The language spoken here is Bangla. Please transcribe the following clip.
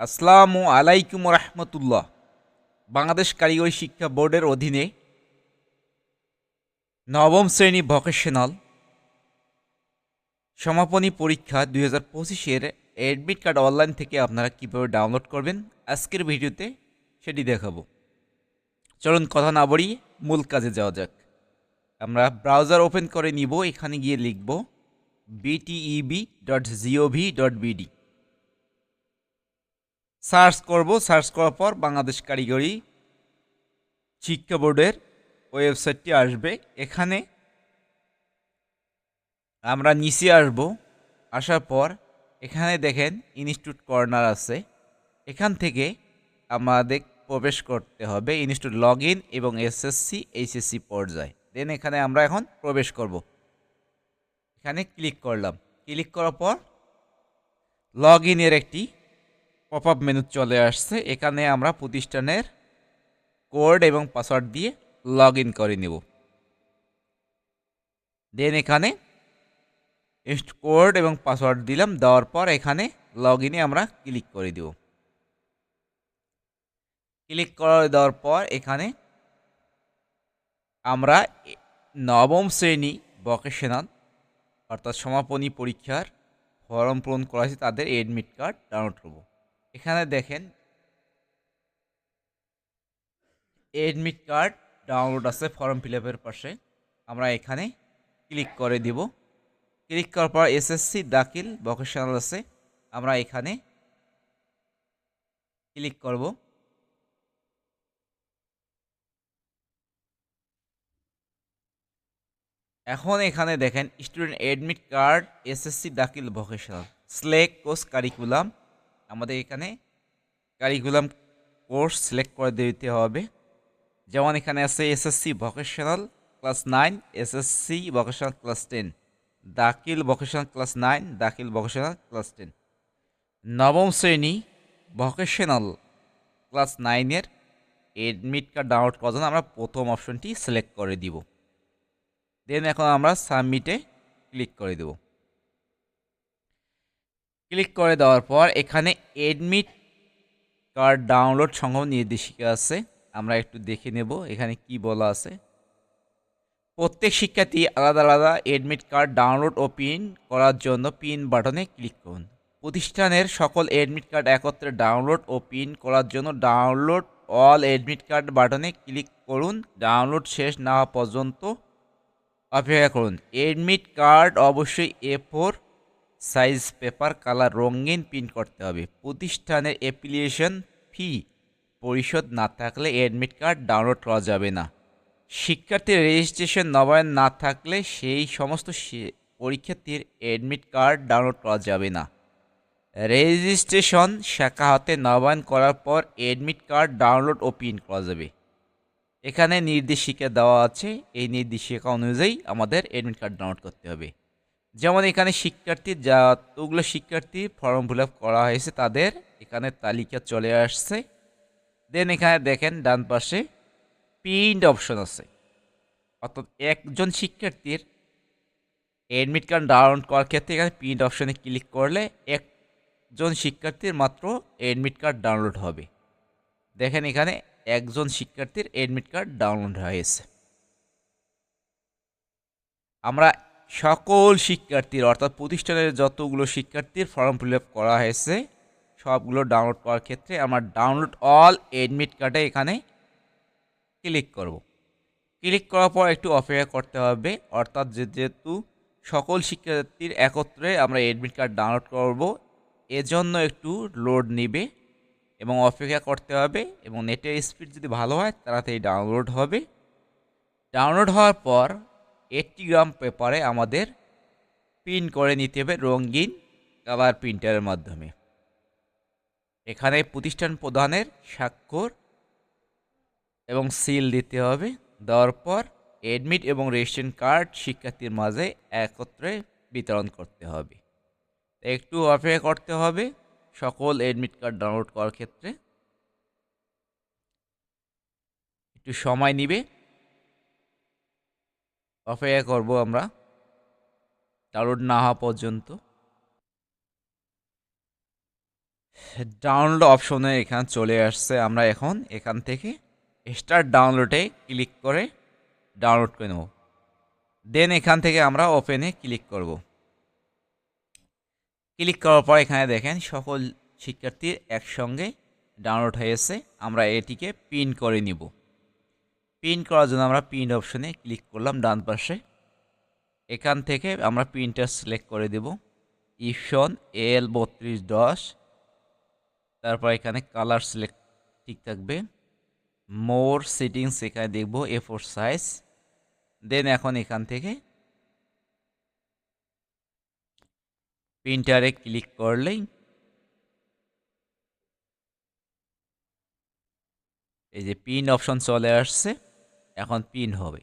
আসসালামু আলাইকুম রহমতুল্লাহ। বাংলাদেশ কারিগরি শিক্ষা বোর্ডের অধীনে নবম শ্রেণি ভকেশনাল সমাপনী পরীক্ষা দুই হাজার পঁচিশের অ্যাডমিট কার্ড অনলাইন থেকে আপনারা কীভাবে ডাউনলোড করবেন, আজকের ভিডিওতে সেটি দেখাবো। চলুন কথা না বাড়িয়ে মূল কাজে যাওয়া যাক। আমরা ব্রাউজার ওপেন করে নিব, এখানে গিয়ে লিখব BTEB dot GOV dot BD search করব, সার্চ করার পর বাংলাদেশ কারিগরি শিক্ষা বোর্ডের ওয়েবসাইটটি আসবে। এখানে আমরা নিচে আসব, আসার পর এখানে দেখেন ইনস্টিটিউট কর্নার আছে। এখান থেকে আমাদের প্রবেশ করতে হবে ইনস্টিটিউট লগ ইন এবং এসএসসি, এইচএসসি পর্যায়ে। দেন এখানে আমরা এখন প্রবেশ করব। এখানে ক্লিক করলাম। ক্লিক করার পর লগ ইনের একটি পপ আপ মেনু চলে আসছে। এখানে আমরা প্রতিষ্ঠানের কোড এবং পাসওয়ার্ড দিয়ে লগ ইন করে নেব। দেন এখানে কোড এবং পাসওয়ার্ড দিলাম, দেওয়ার পর এখানে লগ ইনে আমরা ক্লিক করে দেব। ক্লিক করে দেওয়ার পর এখানে আমরা নবম শ্রেণি ভকেশনাল অর্থাৎ সমাপনী পরীক্ষার ফর্ম পূরণ করা তাদের এডমিট কার্ড ডাউনলোড করব। এখানে দেখেন এডমিট কার্ড ডাউনলোড আছে ফর্ম ফিল পাশে। আমরা এখানে ক্লিক করে দিব। ক্লিক করার পর এসএসসি দাখিল ভকেশনাল আছে। আমরা এখানে ক্লিক করব। এখন এখানে দেখেন student admit card SSC Dakhil vocational স্লেক course curriculum আমাদের এখানে কারিকুলাম কোর্স সিলেক্ট করে দিতে হবে। যেমন এখানে আছে SSC vocational class nine SSC vocational class ten Dakhil vocational class nine Dakhil vocational class ten নবম শ্রেণি ভকেশনাল ক্লাস নাইনের এডমিট কার্ড ডাউনলোড করার জন্য আমরা প্রথম অপশনটি সিলেক্ট করে দিব। দেন এখন আমরা সাবমিটে ক্লিক করে দেব। ক্লিক করে দেওয়ার পর এখানে এডমিট কার্ড ডাউনলোড সংগ্রহ নির্দেশিকা আছে। আমরা একটু দেখে নেব এখানে কি বলা আছে। প্রত্যেক শিক্ষার্থী আলাদা আলাদা এডমিট কার্ড ডাউনলোড ও পিন করার জন্য পিন বাটনে ক্লিক করুন। প্রতিষ্ঠানের সকল এডমিট কার্ড একত্রে ডাউনলোড ও পিন করার জন্য ডাউনলোড অল এডমিট কার্ড বাটনে ক্লিক করুন। ডাউনলোড শেষ না হওয়া পর্যন্ত অপেক্ষা করুন। এডমিট কার্ড অবশ্যই A four size paper colour রঙিন প্রিন্ট করতে হবে। প্রতিষ্ঠানের অ্যাপ্লিকেশন ফি পরিশোধ না থাকলে অ্যাডমিট কার্ড ডাউনলোড করা যাবে না। শিক্ষার্থীর রেজিস্ট্রেশন নবায়ন না থাকলে সেই সমস্ত পরীক্ষার্থীর অ্যাডমিট কার্ড ডাউনলোড করা যাবে না। রেজিস্ট্রেশন শাখা হাতে নবায়ন করার পর অ্যাডমিট কার্ড ডাউনলোড ও প্রিন্ট করা যাবে। এখানে নির্দেশিকা দেওয়া আছে। এই নির্দেশিকা অনুযায়ী আমাদের অ্যাডমিট কার্ড ডাউনলোড করতে হবে। যেমন এখানে শিক্ষার্থী যতগুলো শিক্ষার্থী ফর্ম ফিল করা হয়েছে তাদের এখানে তালিকা চলে আসছে। দেন এখানে দেখেন ডান পাশে প্রিন্ট অপশন আছে। অর্থাৎ একজন শিক্ষার্থীর এডমিট কার্ড ডাউনলোড করার ক্ষেত্রে এখানে প্রিন্ট অপশনে ক্লিক করলে একজন শিক্ষার্থীর মাত্র অ্যাডমিট কার্ড ডাউনলোড হবে। দেখেন এখানে একজন শিক্ষার্থীর অ্যাডমিট কার্ড ডাউনলোড হয়েছে। আমরা সকল শিক্ষার্থীর, অর্থাৎ প্রতিষ্ঠানের যতগুলো শিক্ষার্থীর ফর্ম ফিল করা হয়েছে, সবগুলো ডাউনলোড করার ক্ষেত্রে আমরা ডাউনলোড অল এডমিট কার্ডে এখানে ক্লিক করব। ক্লিক করার পর একটু অপেক্ষা করতে হবে, অর্থাৎ যেহেতু সকল শিক্ষার্থীর একত্রে আমরা এডমিট কার্ড ডাউনলোড করব, এজন্য একটু লোড নিবে এবং অপেক্ষা করতে হবে এবং নেটের স্পিড যদি ভালো হয়, তাড়াতাড়ি ডাউনলোড হবে। ডাউনলোড হওয়ার পর এইটটি গ্রাম পেপারে আমাদের প্রিন্ট করে নিতে হবে রঙিন কালার প্রিন্টারের মাধ্যমে। এখানে প্রতিষ্ঠান প্রধানের স্বাক্ষর এবং সিল দিতে হবে। দেওয়ার পর এডমিট এবং রেজিস্ট্রেশন কার্ড শিক্ষার্থীর মাঝে একত্রে বিতরণ করতে হবে। একটু অপেক্ষা করতে হবে সকল এডমিট কার্ড ডাউনলোড করার ক্ষেত্রে। একটু সময় নিবে। অপেক্ষা করব আমরা। ডাউনলোড না হওয়া পর্যন্ত। ডাউনলোড অপশনে এখানে চলে আসছে। আমরা এখন এখান থেকে স্টার্ট ডাউনলোডে ক্লিক করে ডাউনলোড করে নেব। দেন এখান থেকে আমরা ওপেনে ক্লিক করব। ক্লিক করার পর এখানে দেখেন সকল শিক্ষার্থীর একসঙ্গে ডাউনলোড হয়েছে আমরা এটিকে প্রিন্ট করে নিব। পিন করার জন্য আমরা প্রিন্ট অপশনে ক্লিক করলাম ডান পাশে। এখান থেকে আমরা প্রিন্টার সিলেক্ট করে দেব। ইপশন এল বত্রিশ দশ। তারপর এখানে কালার সিলেক্ট ঠিক থাকবে। মোর সেটিংস এখানে দেখব এ ফোর সাইজ দেন এখন এখান থেকে প্রিন্টারে ক্লিক করলেই এই যে প্রিন্ট অপশন চলে আসছে। এখন পিন হবে।